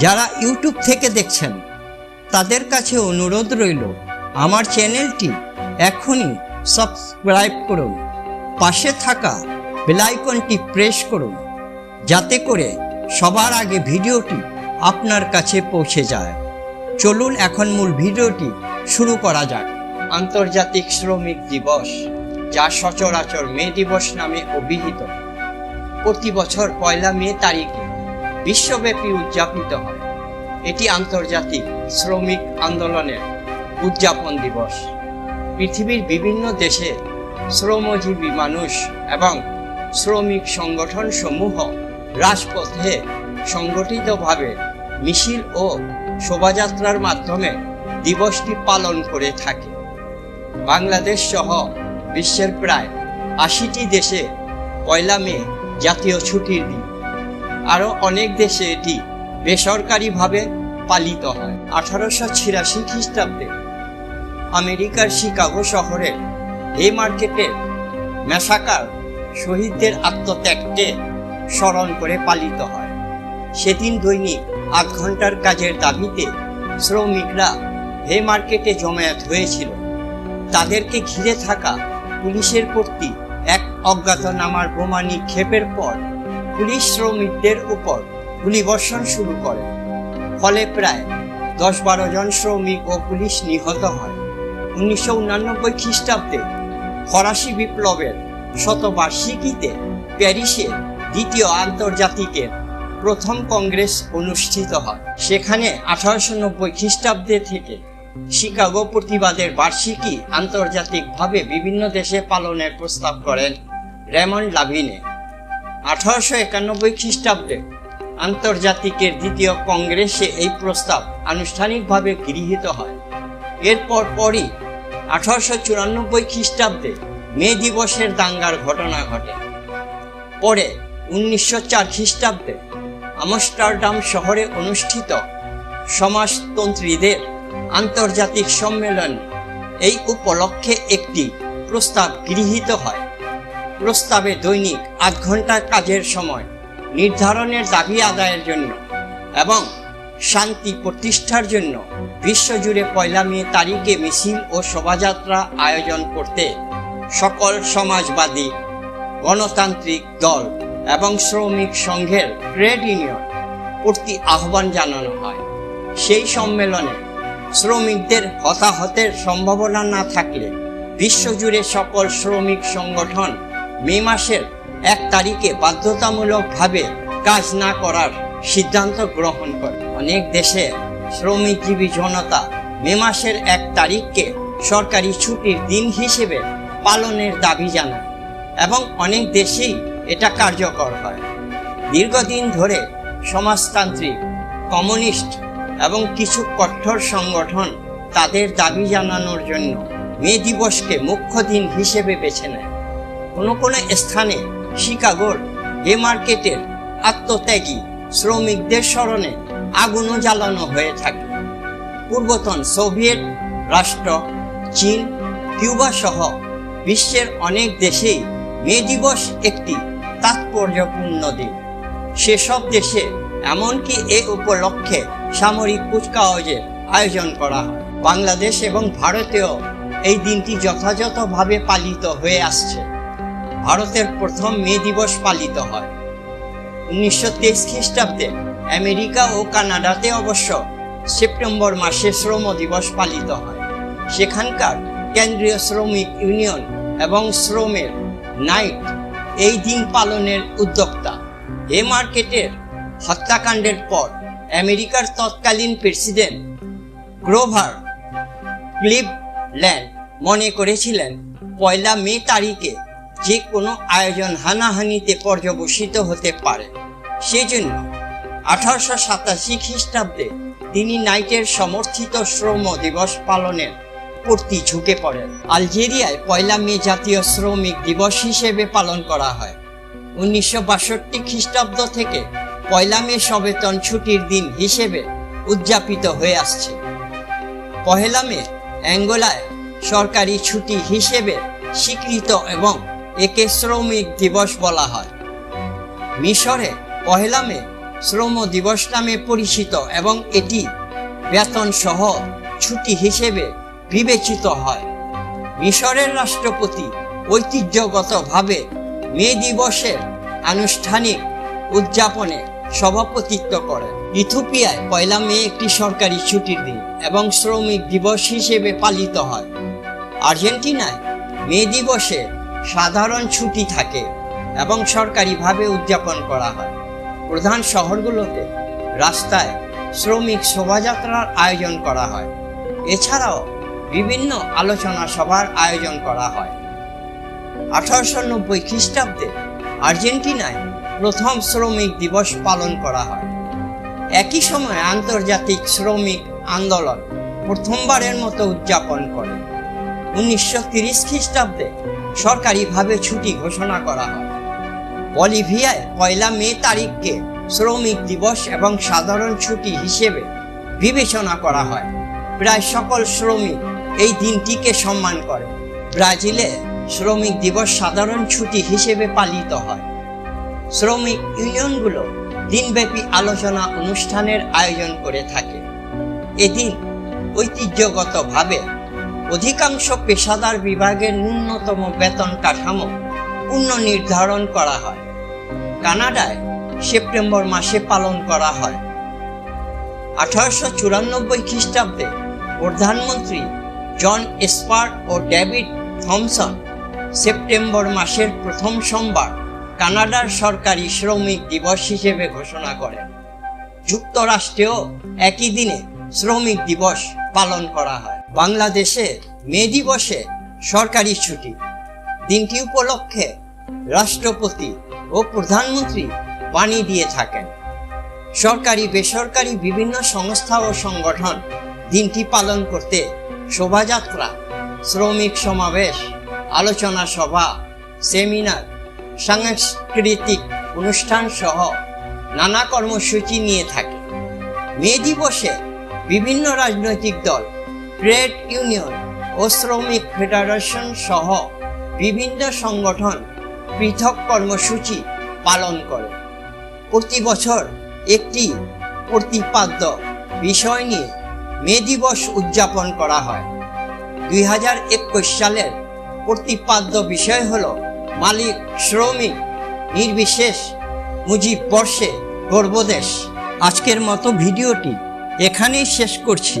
যারা ইউটিউব থেকে দেখছেন, তাদের কাছে অনুরোধ রইল, আমার চ্যানেলটি এখনই সাবস্ক্রাইব করুন, পাশে থাকা বেলাইকনটি প্রেস করুন, যাতে করে সবার আগে ভিডিওটি আপনার কাছে পৌঁছে যায়। চলুন এখন মূল ভিডিওটি শুরু করা যাক। আন্তর্জাতিক শ্রমিক দিবস, যা সচরাচর মে দিবস নামে অভিহিত। প্রতি বছর পয়লা মে তারিখে বিশ্বব্যাপী উদযাপিত হয়। এটি আন্তর্জাতিক শ্রমিক আন্দোলনের উদযাপন দিবস। পৃথিবীর বিভিন্ন দেশে শ্রমজীবী মানুষ এবং শ্রমিক সংগঠন সমূহ রাজপথে সংগঠিতভাবে মিছিল ও শোভাযাত্রার মাধ্যমে দিবসটি পালন করে থাকে। বাংলাদেশ সহ বিশ্বের প্রায় আশিটি দেশে পয়লা মে জাতীয় ছুটির দিন। আরও অনেক দেশে এটি বেসরকারিভাবে পালিত হয়। আঠারোশো ছিয়াশি খ্রিস্টাব্দে আমেরিকার শিকাগো শহরের এই মার্কেটের মেসাকার শহীদদের আত্মত্যাগকে স্মরণ করে পালিত হয়। সেদিন দৈনিক আধ ঘণ্টার কাজের দাবিতে শ্রমিকরা হে মার্কেটে জমায়েত হয়েছিল। তাদেরকে ঘিরে থাকা পুলিশের প্রতি এক অজ্ঞাতনামার বোমা নিক্ষেপের পর পুলিশ শ্রমিকদের উপর গুলিবর্ষণ শুরু করে। ফলে প্রায় দশ বারো জন শ্রমিক ও পুলিশ নিহত হয়। উনিশশো উনানব্বই খ্রিস্টাব্দে ফরাসি বিপ্লবের শতবার্ষিকীতে প্যারিসে দ্বিতীয় আন্তর্জাতিকের প্রথম কংগ্রেস অনুষ্ঠিত হয়। সেখানে আঠারোশো নব্বই খ্রিস্টাব্দে থেকে শিকাগো প্রতিবাদের বার্ষিকী আন্তর্জাতিকভাবে বিভিন্ন দেশে পালনের প্রস্তাব করেন রেমন্ড লাভিনে। আঠারোশো একানব্বই খ্রিস্টাব্দে আন্তর্জাতিকের দ্বিতীয় কংগ্রেসে এই প্রস্তাব আনুষ্ঠানিকভাবে গৃহীত হয়। এরপর পরই আঠারোশো চুরানব্বই খ্রিস্টাব্দে মে দিবসের দাঙ্গার ঘটনা ঘটে। পরে উনিশশো চার খ্রিস্টাব্দে আমস্টারডাম শহরে অনুষ্ঠিত সমাজতন্ত্রীদের আন্তর্জাতিক সম্মেলন এই উপলক্ষে একটি প্রস্তাব গৃহীত হয়। প্রস্তাবে দৈনিক আধ ঘণ্টা কাজের সময় নির্ধারণের দাবি আদায়ের জন্য এবং শান্তি প্রতিষ্ঠার জন্য বিশ্বজুড়ে পয়লা মে তারিখে মিছিল ও শোভাযাত্রা আয়োজন করতে সকল সমাজবাদী, গণতান্ত্রিক দল এবং শ্রমিক সংঘের ট্রেড ইউনিয়ন প্রতি আহ্বান জানানো হয়। সেই সম্মেলনে শ্রমিকদের হতাহতের সম্ভাবনা না থাকলে বিশ্বজুড়ে সকল শ্রমিক সংগঠন মে মাসের এক তারিখে বাধ্যতামূলকভাবে কাজ না করার সিদ্ধান্ত গ্রহণ করে। অনেক দেশে শ্রমিকজীবী জনতা মে মাসের এক তারিখকে সরকারি ছুটির দিন হিসেবে পালনের দাবি জানায় এবং অনেক দেশেই এটা কার্যকর হয়। দীর্ঘদিন ধরে সমাজতান্ত্রিক, কমিউনিস্ট এবং কিছু কঠোর সংগঠন তাদের দাবি জানানোর জন্য মে দিবসকে মুখ্য দিন হিসেবে বেছে নেয়। কোনো কোনো স্থানে শিকাগোর এ মার্কেটের আত্মত্যাগী শ্রমিকদের স্মরণে আগুনও জ্বালানো হয়ে থাকে। পূর্বতন সোভিয়েত রাষ্ট্র, চীন, কিউবা সহ বিশ্বের অনেক দেশেই মে দিবস একটি তাৎপর্যপূর্ণ দিন। সেসব দেশে এমনকি এ উপলক্ষে সামরিক কুচকাওয়াজের আয়োজন করা হয়। বাংলাদেশ এবং ভারতেও এই দিনটি যথাযথভাবে পালিত হয়ে আসছে। ভারতের প্রথম মে দিবস পালিত হয়। উনিশশো তেইশ খ্রিস্টাব্দে আমেরিকা ও কানাডাতে অবশ্য সেপ্টেম্বর মাসে শ্রম দিবস পালিত হয়। সেখানকার কেন্দ্রীয় শ্রমিক ইউনিয়ন এবং শ্রমের নাইট এই দিন পালনের উদ্যোক্তা। এ মার্কেটের হত্যাকাণ্ডের পর আমেরিকার তৎকালীন প্রেসিডেন্ট গ্রোভার ক্লিভল্যান্ড মনে করেছিলেন, পয়লা মে তারিখে যে কোনো আয়োজন হানাহানিতে পর্যবসিত হতে পারে। সেজন্য আঠারোশো সাতাশি খ্রিস্টাব্দে তিনি নাইটের সমর্থিত শ্রম দিবস পালনের প্রতি ঝুঁকে পড়েন। আলজেরিয়ায় পয়লা মে জাতীয় শ্রমিক দিবস হিসেবে পালন করা হয়। উনিশশো বাষট্টি খ্রিস্টাব্দ থেকে পয়লা মে সবেতন ছুটির দিন হিসেবে উদযাপিত হয়ে আসছে। পহেলা মে অ্যাঙ্গোলায় সরকারি ছুটি হিসেবে স্বীকৃত এবং একে শ্রমিক দিবস বলা হয়। মিশরে পহেলা মে শ্রম দিবস নামে পরিচিত এবং এটি বেতন সহ ছুটি হিসেবে বিবেচিত হয়। মিশরের রাষ্ট্রপতি ঐতিহ্যগতভাবে মে দিবসের আনুষ্ঠানিক উদযাপনে সভাপতিত্ব করেন। ইথিওপিয়ায় পয়লা মে একটি সরকারি ছুটির দিন এবং শ্রমিক দিবস হিসেবে পালিত হয়। আর্জেন্টিনায় মে দিবসে সাধারণ ছুটি থাকে এবং সরকারিভাবে উদযাপন করা হয়। প্রধান শহরগুলোতে রাস্তায় শ্রমিক শোভাযাত্রার আয়োজন করা হয়। এছাড়াও বিভিন্ন আলোচনা সভার আয়োজন করা হয়। আঠারোশো নব্বই খ্রিস্টাব্দে আর্জেন্টিনায় প্রথম শ্রমিক দিবস পালন করা হয়। একই সময় আন্তর্জাতিক শ্রমিক আন্দোলন প্রথমবারের মতো উদযাপন করে। উনিশশো তিরিশ খ্রিস্টাব্দে সরকারিভাবে ছুটি ঘোষণা করা হয়। বলিভিয়ায় পয়লা মে তারিখকে শ্রমিক দিবস এবং সাধারণ ছুটি হিসেবে বিবেচনা করা হয়। প্রায় সকল শ্রমিক এই দিনটিকে সম্মান করে। ব্রাজিলে শ্রমিক দিবস সাধারণ ছুটি হিসেবে পালিত হয়। শ্রমিক ইউনিয়নগুলো দিনব্যাপী আলোচনা অনুষ্ঠানের আয়োজন করে থাকে। এদিন ঐতিহ্যগতভাবে অধিকাংশ পেশাদার বিভাগের ন্যূনতম বেতন কাঠামো পুনর্নির্ধারণ করা হয়। কানাডায় সেপ্টেম্বর মাসে পালন করা হয়। আঠারোশো চুরানব্বই খ্রিস্টাব্দে প্রধানমন্ত্রী জন এসপার্ট ও ডেভিড থমসন সেপ্টেম্বর মাসের প্রথম সোমবার কানাডার সরকারি শ্রমিক দিবস হিসেবে ঘোষণা করেন। যুক্তরাষ্ট্রেও একই দিনে শ্রমিক দিবস পালন করা হয়। বাংলাদেশে মে দিবসে সরকারি ছুটি। দিনটি উপলক্ষে রাষ্ট্রপতি ও প্রধানমন্ত্রী বাণী দিয়ে থাকেন। সরকারি, বেসরকারি বিভিন্ন সংস্থা ও সংগঠন দিনটি পালন করতে শোভাযাত্রা, শ্রমিক সমাবেশ, আলোচনা সভা, সেমিনার, সাংস্কৃতিক অনুষ্ঠান সহ নানা কর্মসূচি নিয়ে থাকে। মে দিবসে বিভিন্ন রাজনৈতিক দল ট্রেড ইউনিয়ন ও শ্রমিক ফেডারেশন সহ বিভিন্ন সংগঠন পৃথক কর্মসূচি পালন করে। প্রতি বছর একটি প্রতিপাদ্য বিষয় নিয়ে মে দিবস উদযাপন করা হয়। দুই হাজার একুশ সালের প্রতিপাদ্য বিষয় হল মালিক শ্রমিক নির্বিশেষ মুজিব বর্ষে গর্বদেশ। আজকের মতো ভিডিওটি এখানেই শেষ করছি।